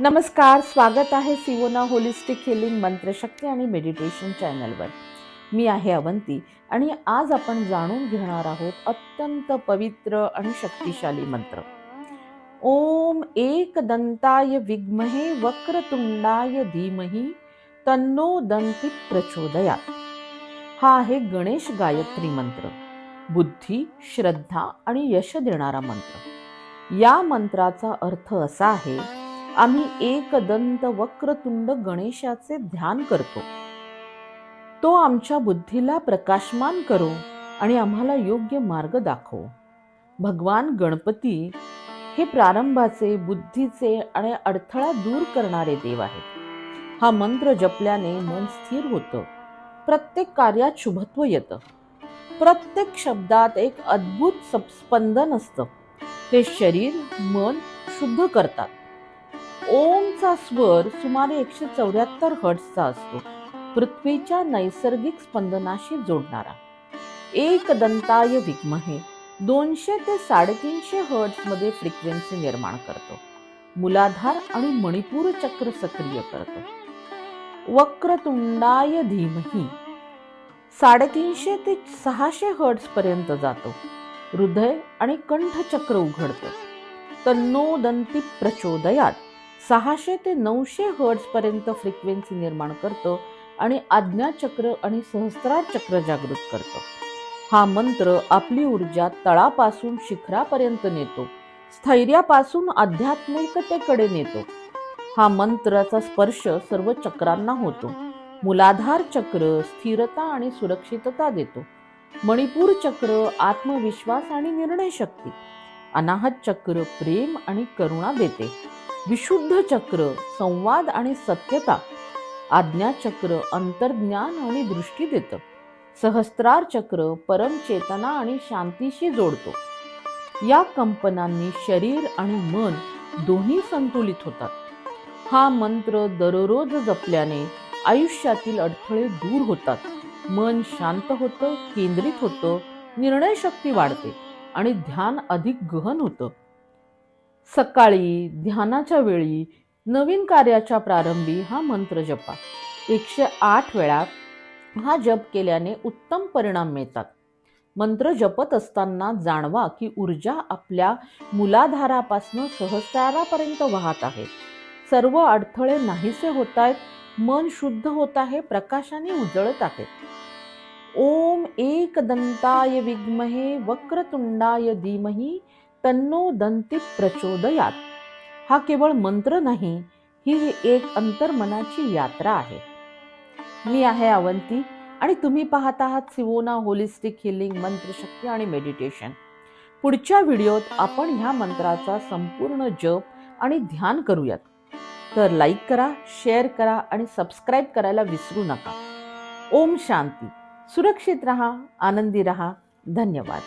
नमस्कार स्वागत आहे सिवोना होलिस्टिक हिलिंग मंत्रशक्ती आणि मेडिटेशन चॅनलवर. मी आहे अवंती आणि आज आपण जाणून घेणार आहोत अत्यंत पवित्र आणि शक्तिशाली मंत्र. ओम एक दंताय विद्महे वक्रतुंडाय धीमही तन्नो दंती प्रचोदयात. हा आहे गणेश गायत्री मंत्र. बुद्धी श्रद्धा आणि यश देणारा मंत्र. या मंत्राचा अर्थ असा आहे आम्ही एकदंत वक्रतुंड गणेशाचे ध्यान करतो. तो आमच्या बुद्धीला प्रकाशमान करो आणि आम्हाला योग्य मार्ग दाखवो. भगवान गणपती हे प्रारंभाचे बुद्धीचे आणि अडथळा दूर करणारे देव आहेत. हा मंत्र जपल्याने मन स्थिर होतं. प्रत्येक कार्यात शुभत्व येतं. प्रत्येक शब्दात एक अद्भुत स्पंदन असतं. ते शरीर मन शुद्ध करतात. ओमचा स्वर सुमारे एकशे चौऱ्याहत्तर हर्ट्सचा असतो. पृथ्वीच्या नैसर्गिक स्पंदनाशी जोडणारा. एक दंताय विद्महे दोनशे ते साडेतीनशे हर्ट्समध्ये फ्रिक्वेन्सी निर्माण करतो. मुलाधार आणि मणिपूर चक्र सक्रिय करतो. वक्रतुंडाय धीमही साडेतीनशे ते सहाशे हर्ट्स पर्यंत जातो. हृदय आणि कंठचक्र उघडतं. तन्नो दंती प्रचोदयात. सहाशे ते नऊशे हर्ट्स पर्यंत फ्रिक्वेन्सी निर्माण करतो आणि आज्ञाचक्र आणि सहस्त्रार चक्र जागृत करतो. हा मंत्र आपली ऊर्जा तळापासून शिखरापर्यंत नेतो. स्थैर्यापासून आध्यात्मिकतेकडे नेतो. हा मंत्राचा स्पर्श सर्व चक्रांना होतो. मुलाधार चक्र स्थिरता आणि सुरक्षितता देतो. मणिपूर चक्र आत्मविश्वास आणि निर्णय शक्ती. अनाहत चक्र प्रेम आणि करुणा देते. विशुद्ध चक्र संवाद आणि सत्यता. आज्ञाचक्र अंतर्ज्ञान आणि दृष्टी देतं. सहस्त्रार चक्र परमचेतना आणि शांतीशी जोडतो. या कंपनांनी शरीर आणि मन दोन्ही संतुलित होतात. हा मंत्र दररोज जपल्याने आयुष्यातील अडथळे दूर होतात. मन शांत होतं केंद्रित होतं निर्णय शक्ती वाढते आणि ध्यान अधिक गहन होतं. सकाळी ध्यानाच्या वेळी नवीन कार्याच्या प्रारंभी हा मंत्र जपा. एकशे आठ वेळा हा जप केल्याने उत्तम परिणाम मिळतात. मंत्र जपत असताना जाणवा की ऊर्जा आपल्या मुलाधारापासून सहस्रारापर्यंत वाहत आहे. सर्व अडथळे नाहीसे होत आहेत मन शुद्ध होत आहे प्रकाशाने उजळत आहे. ओम एक दंताय विद्महे वक्रतुंडाय धीमही तन्नो दंती प्रचोदयात. हा केवळ मंत्र नाही ही एक अंतर्मनाची यात्रा आहे. मी आहे अवंती आणि तुम्ही पाहत आहात सिवोना होलिस्टिक हिलिंग मंत्रशक्ती आणि मेडिटेशन. पुढच्या व्हिडिओत आपण ह्या मंत्राचा संपूर्ण जप आणि ध्यान करूयात. तर लाईक करा शेअर करा आणि सबस्क्राईब करायला विसरू नका. ओम शांती. सुरक्षित रहा आनंदी रहा. धन्यवाद.